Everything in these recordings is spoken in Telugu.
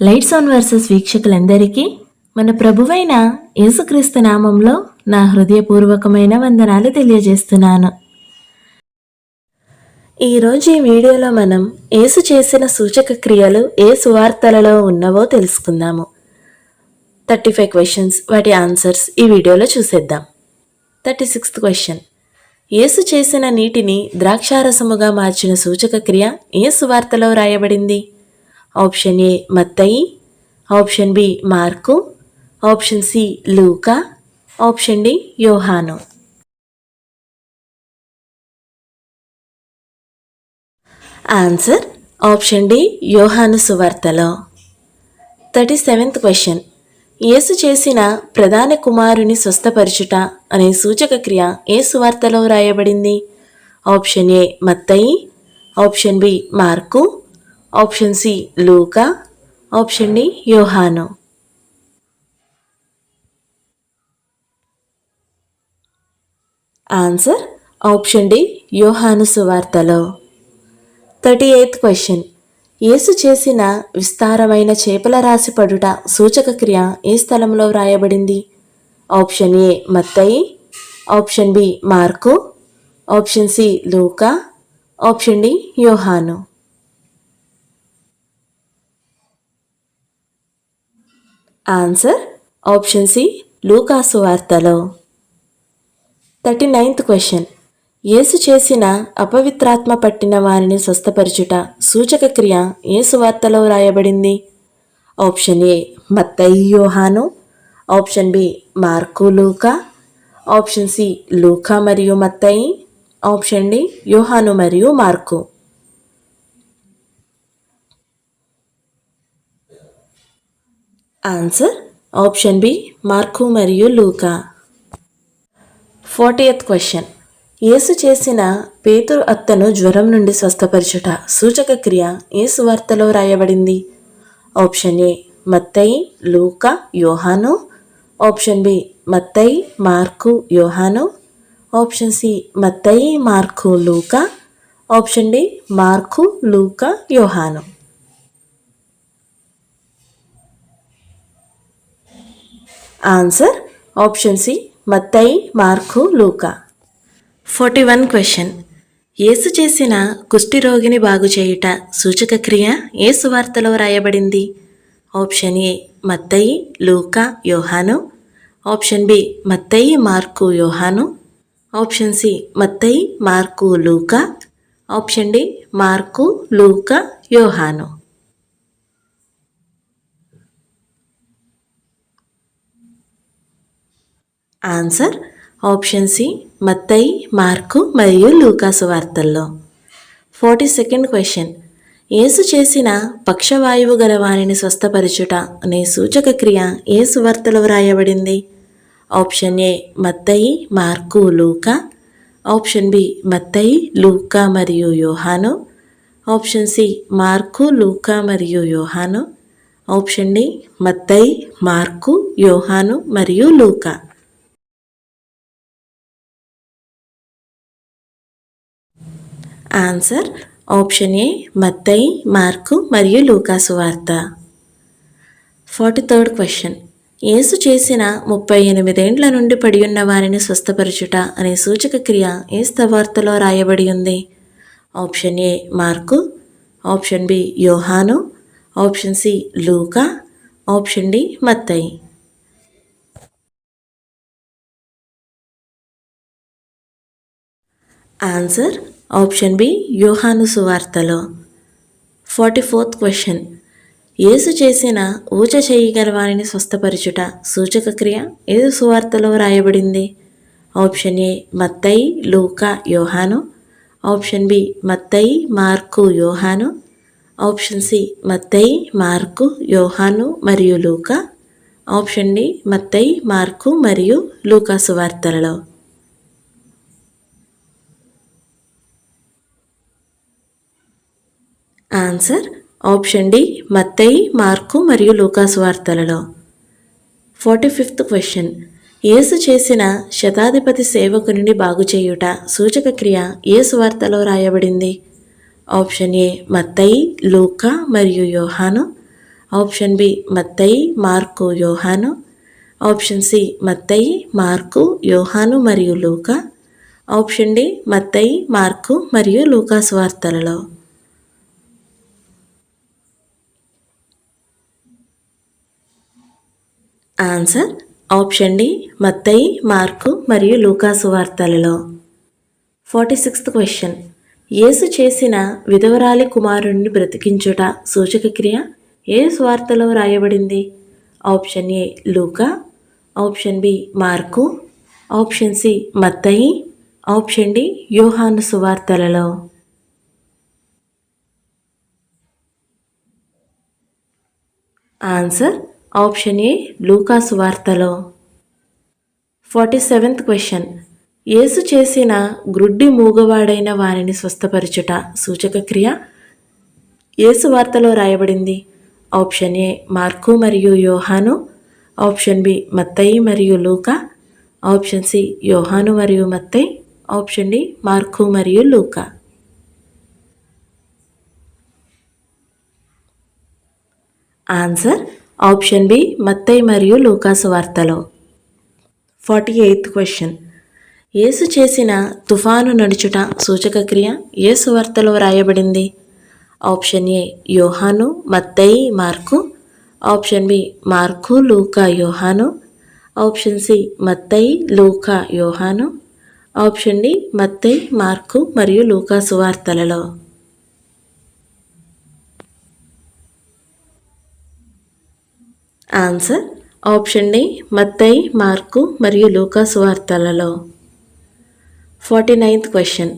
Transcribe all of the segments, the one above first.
లైట్స్ ఆన్ వర్సెస్ వీక్షకులందరికీ మన ప్రభువైన యేసుక్రీస్తు నామంలో నా హృదయపూర్వకమైన వందనాలు తెలియజేస్తున్నాను. ఈరోజు ఈ వీడియోలో మనం ఏసు చేసిన సూచక క్రియలు ఏ సువార్తలలో ఉన్నవో తెలుసుకుందాము. థర్టీ ఫైవ్ క్వశ్చన్స్ వాటి ఆన్సర్స్ ఈ వీడియోలో చూసేద్దాం. Thirty sixth question. యేసు చేసిన నీటిని ద్రాక్షారసముగా మార్చిన సూచక క్రియ ఏ సువార్తలో రాయబడింది? Option A Mattayi option B Marku option C Luka option D Yohanu. Answer option D Yohanu సువార్తలో. Thirty seventh question. యేసు చేసిన ప్రధాన కుమారుని స్వస్థపరచుట అనే సూచక క్రియ ఏ సువార్తలో వ్రాయబడింది option A Mattayi option B Marku option C Luka. Option D Yohanu. Answer option D Yohanu సువార్తలో. Thirty eighth question. యేసు చేసిన విస్తారమైన చేపల రాశి పడుట సూచక క్రియ ఏ స్థలంలో వ్రాయబడింది? Option A Mattayi. Option B Marku. Option C Luka. Option D Yohanu. Answer option C లూకాసు వార్తలో. థర్టీ నైన్త్ క్వశ్చన్ యేసు చేసిన అపవిత్రాత్మ పట్టిన వారిని స్వస్థపరచుట సూచక క్రియ ఏ సువార్తలో వ్రాయబడింది option A Mattayi Yohanu. Option B Marku Luka. Option C Luka మరియు మత్తయి. ఆప్షన్ డి యోహాను మరియు Marku. Answer option B Marku మరియు లూకా ఫార్టీయత్ క్వశ్చన్ యేసు చేసిన పేతురు అత్తను జ్వరం నుండి స్వస్థపరచుట సూచక క్రియ ఏ సువార్తలో రాయబడింది. Option A Mattayi Luka Yohanu. Option B Mattayi Marku Yohanu. Option C Mattayi Marku Luka. Option D Marku Luka Yohanu. Answer option C Mattayi Marku Luka forty one question Yesu చేసిన కుష్ఠిరోగిని బాగు చేయుట సూచక క్రియ ఏ సువార్తలో రాయబడింది option A Mattayi Luka Yohanu option B Mattayi Marku Yohanu option C Mattayi Marku Luka option D Marku Luka Yohanu answer option C Mattayi Marku మరియు లూకాసు వార్తల్లో. Forty second question. ఏసు చేసిన పక్షవాయువు గల వారిని స్వస్థపరచుట అనే సూచక క్రియ ఏ సువార్తలో వ్రాయబడింది. Option A Mattayi mark Luka. Option B మత్తయి లూకా మరియు యోహాను. ఆప్షన్ సి మార్కు లూకా మరియు యోహాను. ఆప్షన్ డి మత్తయి మార్కు యోహాను మరియు లూకా. Answer option A Mattayi mark మరియు లూకాసు వార్త. Forty third question. యేసు చేసిన ముప్పై ఎనిమిదేండ్ల నుండి పడి ఉన్న వారిని స్వస్థపరచుట అనే సూచక క్రియ ఏ స్తవార్తలో రాయబడి ఉంది? Option A Marku. Option B Yohanu. Option C Luka. Option D Mattayi. Answer option B Yohanu సువార్తలో ఫార్టీ ఫోర్త్ క్వశ్చన్. యేసు చేసిన ఊచ చేయగల వారిని స్వస్థపరచుట సూచక క్రియ ఏదు సువార్తలో వ్రాయబడింది option A Mattayi Luka Yohanu. Option B Mattayi Marku Yohanu. Option C Mattayi Marku Yohanu మరియు లూకా. ఆప్షన్ డి మత్తయి మార్కు మరియు Luka సువార్తలలో. Answer option D Mattayi Marku మరియు లూకాసు వార్తలలో. Forty fifth question. యేసు చేసిన శతాధిపతి సేవకుని బాగు చేయుట సూచక క్రియ ఏ సువార్తలో రాయబడింది. ఆప్షన్ ఏ మత్తయి లూకా మరియు Yohanu. Option B Mattayi Marku Yohanu. Option C Mattayi Marku Yohanu మరియు లూకా. ఆప్షన్ డి మత్తయి మార్కు మరియు లూకాసు వార్తలలో. Answer option D Mattayi Marku మరియు లూకాసు వార్తలలో. Forty sixth question. యేసు చేసిన విధవరాలి కుమారుణ్ణి బ్రతికించుట సూచక క్రియ? ఏ స్వార్తలో రాయబడింది. Option A Luka. Option B Marku. Option C Mattayi. Option D Yohanu సువార్తలలో. Answer option ఏ లూకాసు వార్తలో. Forty seventh question. యేసు చేసిన గ్రుడ్డి మూగవాడైన వారిని స్వస్థపరచుట సూచక క్రియ? యేసు వార్తలో రాయబడింది. ఆప్షన్ ఏ మార్కు మరియు యోహాను. ఆప్షన్ బి మత్తయి మరియు లూకా. ఆప్షన్ సి యోహాను మరియు మత్తయి. ఆప్షన్ డి మార్కు మరియు లూకా. ఆన్సర్ ఆప్షన్ బి మత్తై మరియు లూకాసు వార్తలో. Forty eighth question. యేసు చేసిన తుఫాను నడుచుట సూచక క్రియ ఏ వార్తలో వ్రాయబడింది. Option A Yohanu Mattayi Marku. Option B Marku Luka Yohanu. Option C మత్తయి లూకా యోహాను. ఆప్షన్ డి మత్తయి మార్కు మరియు Luka సువార్తలలో answer option D Mattai Marku మరియు లూకాసు వార్తలలో. ఫార్టీ నైన్త్ క్వశ్చన్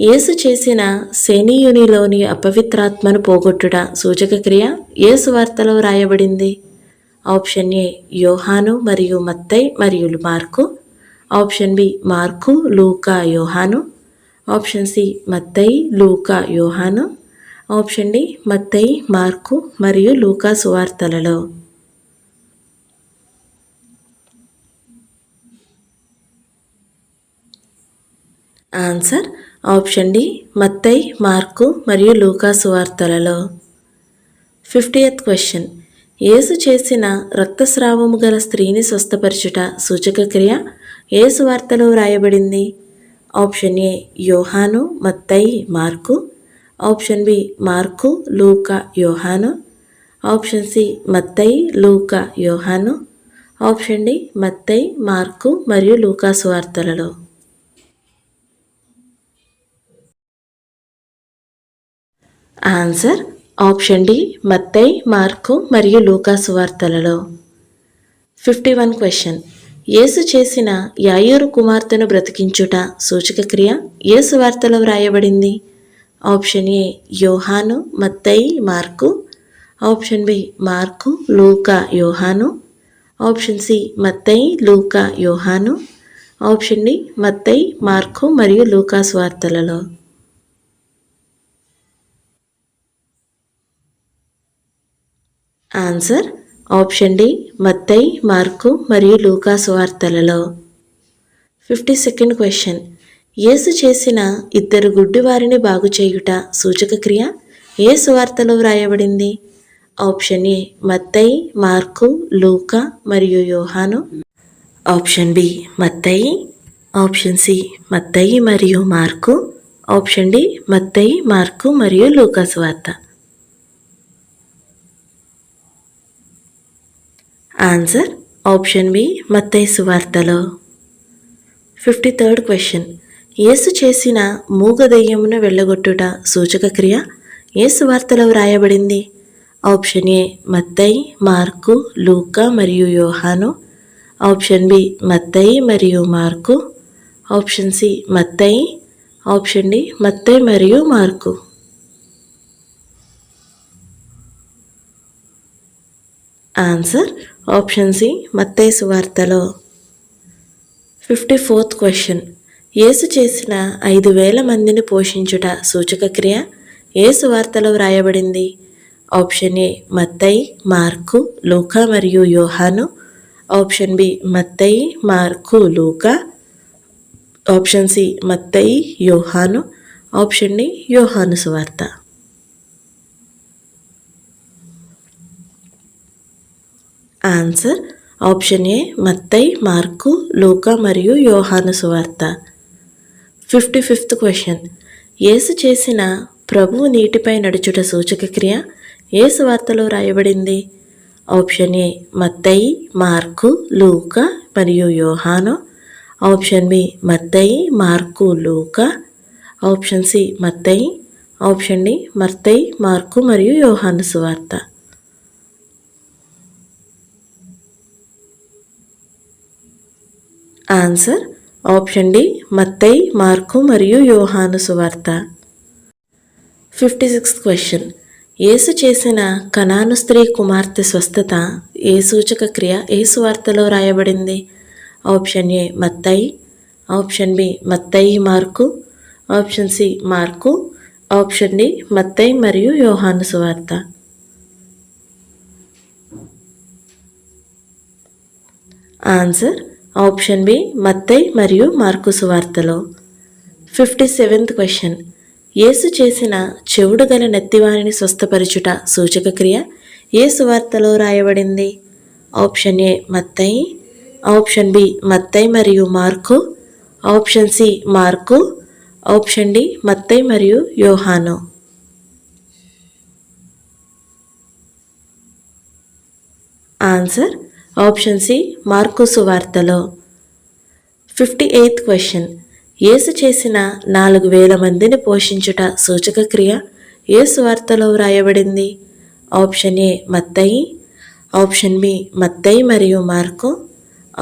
యేసు చేసిన శనియునిలోని అపవిత్రాత్మను పోగొట్టుట సూచక క్రియ యేసు వార్తలో రాయబడింది. ఆప్షన్ ఏ యోహాను మరియు మత్తై మరియు Marku option B Marku Luka Yohanu. Option C మత్తై లూకా యోహాను. ఆప్షన్ డి మత్తై మార్కు మరియు Luka సువార్తలలో. Answer option D Mattai Marku మరియు లూకాసు వార్తలలో. Fiftieth question. యేసు చేసిన రక్తస్రావము గల స్త్రీని స్వస్థపరచుట సూచక క్రియ ఏసు వార్తలో వ్రాయబడింది. Option A Yohanu Mattai Marku. Option B Marku Luka Yohanu. Option C మత్తై లూకా యోహాను. ఆప్షన్ డి మత్తై మార్కు మరియు లూకాసు వార్తలలో. Answer option D Mattai Marku మరియు లూకాసు వార్తలలో. Fifty one question. యేసు చేసిన యాయూరు కుమార్తెను బ్రతికించుట సూచక క్రియ యేసు వార్తలో వ్రాయబడింది. Option A Yohanu Mattai Marku. Option B Marku Luka Yohanu. Option C మత్తై లూకా యోహాను. ఆప్షన్ డి మత్తై మార్కు మరియు లూకాస్ వార్తలలో. ఆన్సర్ ఆప్షన్ డి మత్తై మార్కు మరియు లూకాసు వార్తలలో. ఫిఫ్టీ సెకండ్ క్వశ్చన్ యేసు చేసిన ఇద్దరు గుడ్డివారిని బాగు చేయుట సూచక క్రియ? ఏ సువార్తలో వ్రాయబడింది. ఆప్షన్ ఏ మత్తై మార్కు లూకా మరియు యోహాను ఆప్షన్ బి మత్తయి ఆప్షన్ సి మత్తయి మరియు మార్కు ఆప్షన్ డి మత్తయి మార్కు మరియు లూకా వార్త. ఆన్సర్ ఆప్షన్ బి మత్తయి సువార్తలో ఫిఫ్టీ థర్డ్ క్వశ్చన్ యేసు చేసిన మూగదయ్యమును వెళ్ళగొట్టుట సూచక క్రియ. యేసు వార్తలో వ్రాయబడింది. ఆప్షన్ ఏ మత్తయి మార్కు లూకా మరియు యోహాను. ఆప్షన్ బి మత్తయి మరియు మార్కు. ఆప్షన్ సి మత్తయి ఆప్షన్ డి మత్తయి మరియు మార్కు. ఆన్సర్ ఆప్షన్ సి మత్తేసు వార్తలో. Fifty fourth question. యేసు చేసిన ఐదు వేల మందిని పోషించుట సూచక క్రియ ఏసు వార్తలో వ్రాయబడింది. ఆప్షన్ ఏ మత్తయి మార్కు లూకా మరియు యోహాను. ఆప్షన్ బి మత్తయి మార్కు లూకా. ఆప్షన్ సి మత్తయి యోహాను. ఆప్షన్ డి యోహాను సువార్త. ఆన్సర్ ఆప్షన్ ఏ మత్తై మార్కు లూకా మరియు యోహాను సువార్త. ఫిఫ్టీ ఫిఫ్త్ క్వశ్చన్ యేసు చేసిన ప్రభువు నీటిపై నడుచుట సూచక క్రియ ఏ సువార్తలో రాయబడింది? ఆప్షన్ ఏ మత్తయి మార్కు లూకా మరియు యోహాను ఆప్షన్ బి మత్తయి మార్కు లూకా ఆప్షన్ సి మత్తయి ఆప్షన్ డి మత్తయి మార్కు మరియు యోహాను సువార్త. ఆన్సర్ ఆప్షన్ డి మత్తై మార్కు మరియు యోహాను సువార్త. Fifty sixth question. యేసు చేసిన కణాను స్త్రీ కుమార్తె స్వస్థత ఏ సూచక క్రియ ఏ సువార్తలో రాయబడింది? Option A Mattayi. Option B Mattayi Mark. Option C Mark. Option D మత్తయి మరియు యోహాను సువార్త. ఆన్సర్ ఆప్షన్ బి మత్తై మరియు మార్కు సువార్తలో ఫిఫ్టీ సెవెంత్ క్వశ్చన్. యేసు చేసిన చెవుడు గల నెత్తివారిని స్వస్థపరచుట సూచక క్రియ ఏ సువార్తలో రాయబడింది. Option A Mattayi option B మత్తై మరియు Mark option C Mark option D మత్తై మరియు యోహాను. ఆన్సర్ ఆప్షన్ సి మార్కు సువార్తలో ఫిఫ్టీ ఎయిత్ క్వశ్చన్. యేసు చేసిన నాలుగు వేల మందిని పోషించుట సూచక క్రియ ఏ సువార్తలో వ్రాయబడింది. Option A Mattayi option B మత్తయి మరియు Mark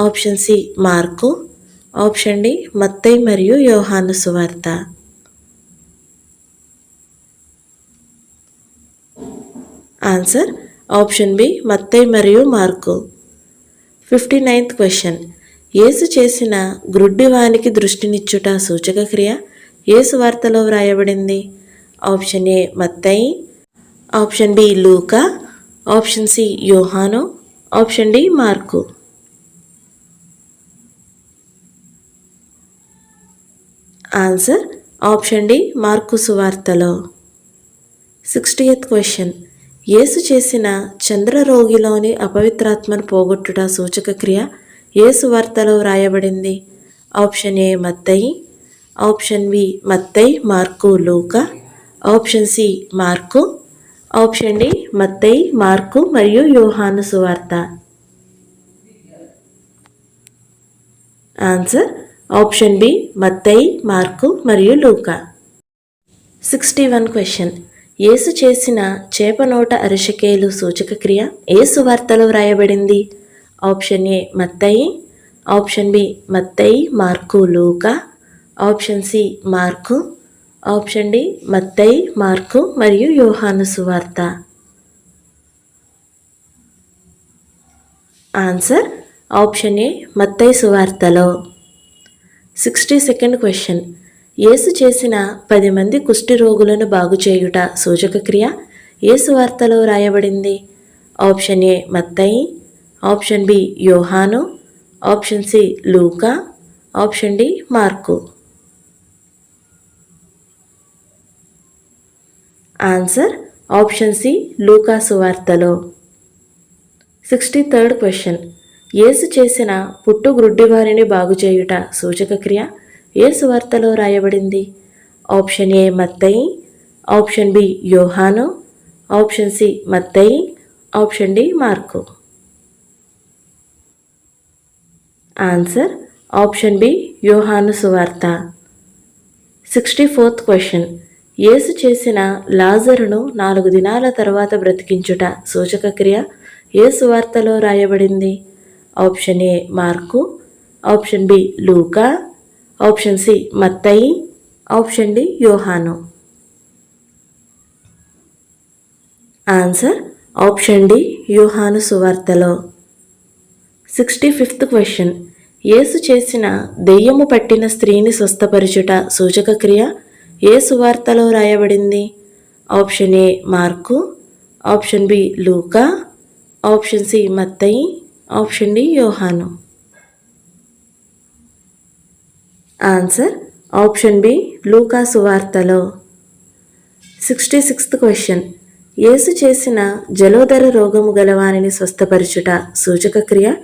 option C Mark option D మత్తయి మరియు యోహాను సువార్త. ఆన్సర్ ఆప్షన్ బి మత్తయి మరియు మార్కు. Fifty ninth question. యేసు చేసిన గ్రుడ్డివానికి దృష్టినిచ్చుట సూచక క్రియ యేసు వార్తలో వ్రాయబడింది. Option A Mattayi option B Luka option C యోహాను option D Mark. Answer option D Mark సువార్తలో. Sixty eighth question. యేసు చేసిన చంద్రరోగిలోని అపవిత్రాత్మను పోగొట్టుట సూచక క్రియ యేసు వార్తలో వ్రాయబడింది. Option A Mattayi option B Mattayi mark లూక option C Mark option D Mattayi mark మరియు యోహాను సువార్త. ఆన్సర్ ఆప్షన్ బి మత్తయి మార్కు మరియు లూకా. Sixty one question. యేసు చేసిన చేపనోట అరిషకేలు సూచక క్రియ ఏ సువార్తలో వ్రాయబడింది. Option A Mattayi option B Mattayi mark లూక option C Mark option D Mattayi mark మరియు యోహాను సువార్త. ఆన్సర్ ఆప్షన్ ఏ మత్తయి సువార్తలో. Sixty second question. యేసు చేసిన పది మంది కుష్టి రోగులను బాగు చేయుట సూచక క్రియ యేసు వార్తలో రాయబడింది option A Mattayi option B యోహాను ఆప్షన్ సి లూకా option D Mark. Answer option C లూకా సువార్తలో సిక్స్టీ థర్డ్ క్వశ్చన్. యేసు చేసిన పుట్టు గ్రుడ్డివారిని బాగు చేయుట సూచక క్రియ ఏ సువార్తలో రాయబడింది. Option A Mattayi option B యోహాను ఆప్షన్ సి మత్తయి option D Mark. Answer option B యోహాను సువార్త. Sixty fourth question. యేసు చేసిన లాజరును నాలుగు దినాల తర్వాత బ్రతికించుట సూచక క్రియ ఏ సువార్తలో రాయబడింది. Option A Mark option B Luka option C Mattayi option D యోహాను. ఆన్సర్ ఆప్షన్ డి యోహాను సువార్తలో. Sixty fifth question. యేసు చేసిన దెయ్యము పట్టిన స్త్రీని స్వస్థపరచుట సూచక క్రియ ఏ సువార్తలో రాయబడింది? Option A Mark option B Luka option C Mattayi option D యోహాను. ఆన్సర్ ఆప్షన్ బి లూకా సువార్తలో సిక్స్టీ సిక్స్త్ క్వశ్చన్ యేసు చేసిన జలోదర రోగము గలవానిని స్వస్థపరచుట సూచక క్రియ.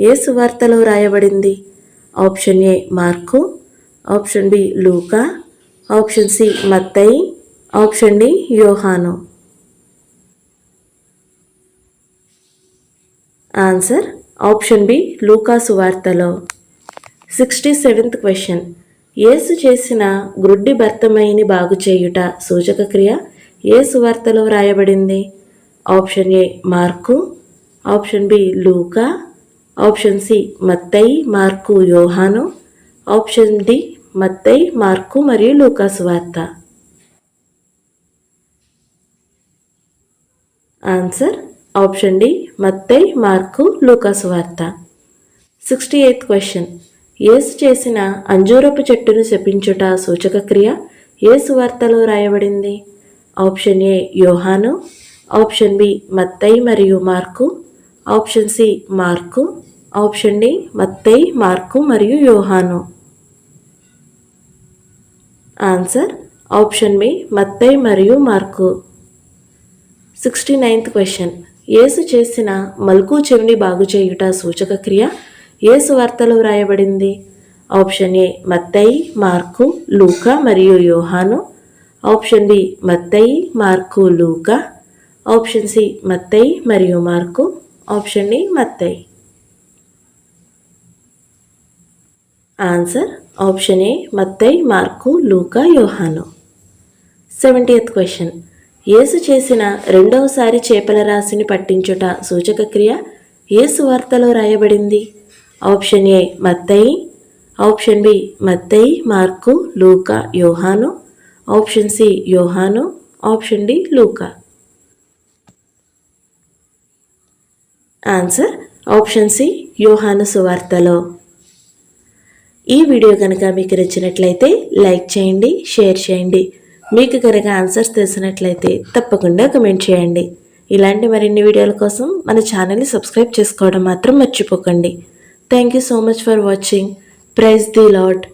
ఏ వార్తలో రాయబడింది. Option A Mark. Option B Luka. Option C Mattayi. Option D యోహాను. ఆన్సర్ ఆప్షన్ బి లూకాసు వార్తలో సిక్స్టీ సెవెంత్ క్వశ్చన్. యేసు చేసిన గ్రుడ్డి భర్తమైని బాగు చేయుట సూచక క్రియ ఏ వార్తలో వ్రాయబడింది option A Mark option B Luka option C Mattayi mark యోహాను ఆప్షన్ డి మత్తయి మార్కు మరియు లూకా వార్త ఆన్సర్ ఆప్షన్ డి మత్తై మార్కు లూకా వార్త సిక్స్టీ ఎయిత్ క్వశ్చన్. యేసు చేసిన అంజూరపు చెట్టును శపించుట సూచక క్రియ యేసు వార్తలో రాయబడింది. ఆప్షన్ ఏ యోహాను ఆప్షన్ బి మత్తై మరియు Mark option C Mark option D మత్తై mark మరియు యోహాను. ఆన్సర్ ఆప్షన్ బి మత్తై మరియు మార్కు. Sixty ninth question. యేసు చేసిన మల్కు చెవిని బాగు చేయుట సూచక క్రియ ఏ సువార్తలో వ్రాయబడింది. ఆప్షన్ ఏ మత్తయి మార్కు లూకా మరియు యోహాను. ఆప్షన్ బి మత్తయి మార్కు లూకా. ఆప్షన్ సి మత్తయి మరియు mark. Option D Mattayi. Answer option A Mattayi mark లూకా యోహాను. Seventieth question. యేసు చేసిన రెండవసారి చేపల రాశిని పట్టించుట సూచక క్రియ ఏసు వార్తలో రాయబడింది. Option A Mattayi option B Mattayi mark లూకా యోహాను. ఆప్షన్ సి యోహాను ఆప్షన్ డి లూకా. ఆన్సర్ ఆప్షన్ సి యోహాను సువార్తలో. ఈ వీడియో కనుక మీకు నచ్చినట్లయితే లైక్ చేయండి షేర్ చేయండి. మీకు కనుక ఆన్సర్స్ తెలిసినట్లయితే తప్పకుండా కమెంట్ చేయండి. ఇలాంటి మరిన్ని వీడియోల కోసం మన ఛానల్ని సబ్స్క్రైబ్ చేసుకోవడం మాత్రం మర్చిపోకండి. Thank you so much for watching. Praise the Lord.